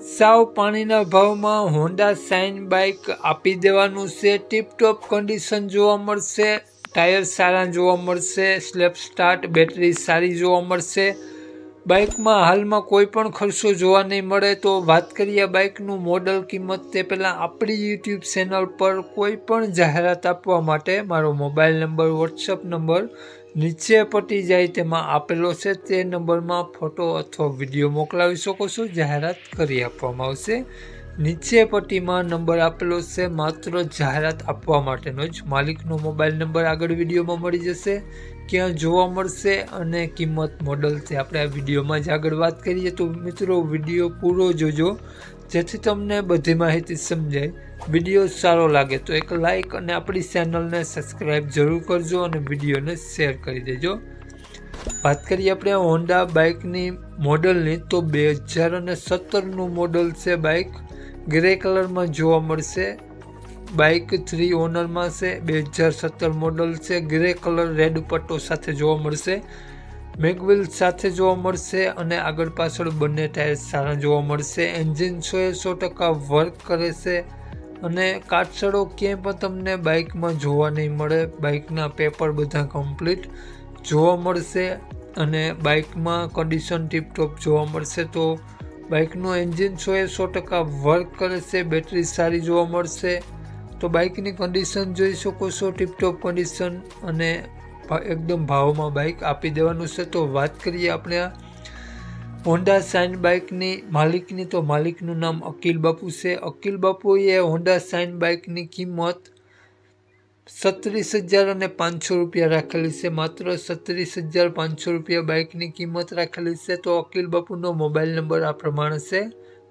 સાવ પાણીના ભાવમાં હોન્ડા સાઇન બાઇક આપી દેવાનું છે. ટીપટોપ કન્ડિશન જોવા મળશે. ટાયર સારા જોવા મળશે. સ્લેપ સ્ટાર્ટ બેટરી સારી જોવા મળશે. બાઇકમાં હાલમાં કોઈ પણ ખર્ચો જોવા નહીં મળે તો વાત કરીએ બાઇકનું મોડલ કિંમત તે પહેલાં આપણી યુટ્યુબ ચેનલ પર કોઈ પણ જાહેરાત આપવા માટે મારો મોબાઈલ નંબર, વોટ્સઅપ નંબર નીચે પટી જાય તેમાં આપેલો છે. તે નંબરમાં ફોટો અથવા વીડિયો મોકલાવી શકો છો. જાહેરાત કરી આપવામાં આવશે. નીચે પટ્ટીમાં નંબર આપેલો છે, માત્ર જાહેરાત આપવા માટેનો જ. માલિકનો મોબાઈલ નંબર આગળ વિડીયોમાં મળી જશે. ક્યાં જોવા મળશે અને કિંમત મોડલ છે. આપણે આ વિડીયોમાં જ આગળ વાત કરીએ તો મિત્રો, વીડિયો પૂરો જોજો. જેથી તમને બધી માહિતી સમજાય. વીડિયો સારો લાગે તો એક લાઈક અને આપણી ચેનલને સબસ્ક્રાઈબ જરૂર કરજો અને વિડીયોને શેર કરી દેજો. વાત કરીએ આપણે હોન્ડા બાઇકની મોડલની તો બે હજાર અને સત્તરનું મોડલ છે બાઇક. ગ્રે કલરમાં જોવા મળશે. બાઇક થ્રી ઓનરમાં છે, બે હજાર સત્તર મોડલ છે. ગ્રે કલર રેડ પટ્ટો સાથે જોવા મળશે. મેગવિલ સાથે જોવા મળશે અને આગળ પાછળ બંને ટાયર સારા જોવા મળશે. એન્જિન સો એ સો ટકા વર્ક કરે છે અને કાટસડો ક્યાંય પણ તમને બાઇકમાં જોવા નહીં મળે. બાઇકના પેપર બધા કમ્પ્લીટ જોવા મળશે અને બાઇકમાં કન્ડિશન ટીપટોપ જોવા મળશે તો બાઇકનું એન્જિન સો એ સો ટકા વર્ક કરે છે બેટરી સારી જોવા મળશે. તો બાઇકની કન્ડિશન જોઈ શકો છો ટીપટોપ કન્ડિશન અને એકદમ ભાવમાં બાઇક આપી દેવાનું છે. તો વાત કરીએ આપણે હોન્ડા સાઇન બાઇકની માલિકની. તો માલિકનું નામ અકિલ બાપુ છે. અકિલ બાપુએ હોન્ડા સાઇન બાઇકની કિંમત સત્રીસ હજાર અને પાંચસો રૂપિયા રાખેલી છે. માત્ર સત્રીસ હજાર પાંચસો રૂપિયા બાઇકની કિંમત રાખેલી છે તો અકિલ બાપુનો મોબાઈલ નંબર આ પ્રમાણે છે.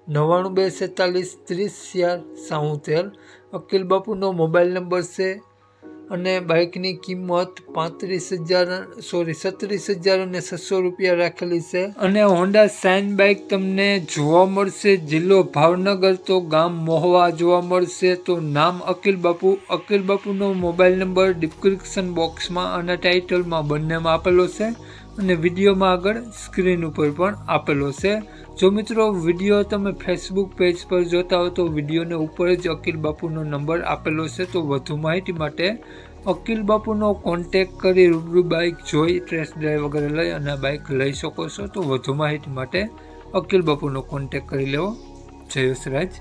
નવ્વાણું બે સેતાલીસ ત્રીસ ચાર સાઉતેર અકિલ બાપુનો મોબાઈલ નંબર છે અને બાઇકની કિંમત પાંત્રીસ હજાર સોરી સત્રીસ હજાર અને છસો રૂપિયા રાખેલી છે. અને હોન્ડા સાઇન બાઇક તમને જોવા મળશે. જિલ્લો ભાવનગર તો ગામ મોહવા જોવા મળશે. તો નામ અકિલ બાપુ. અકિલ બાપુનો મોબાઈલ નંબર ડિસ્ક્રિપ્શન બોક્સમાં અને ટાઇટલમાં બંનેમાં આપેલો છે. અને વિડીયોમાં આગળ સ્ક્રીન ઉપર પણ આપેલો છે. જો મિત્રો વીડિયો તમે ફેસબુક પેજ પર જોતા હો તો વિડીયોને ઉપર જ અકિલ બાપુનો નંબર આપેલો છે તો વધુ માહિતી માટે અકિલ બાપુનો કોન્ટેક કરી રૂબરૂ બાઇક જોઈ ટ્રેસ ડ્રાઈવ વગેરે લઈ અને બાઇક લઈ શકો છો. તો વધુ માહિતી માટે અકિલ બાપુનો કોન્ટેક કરી લેવો. જય રાજ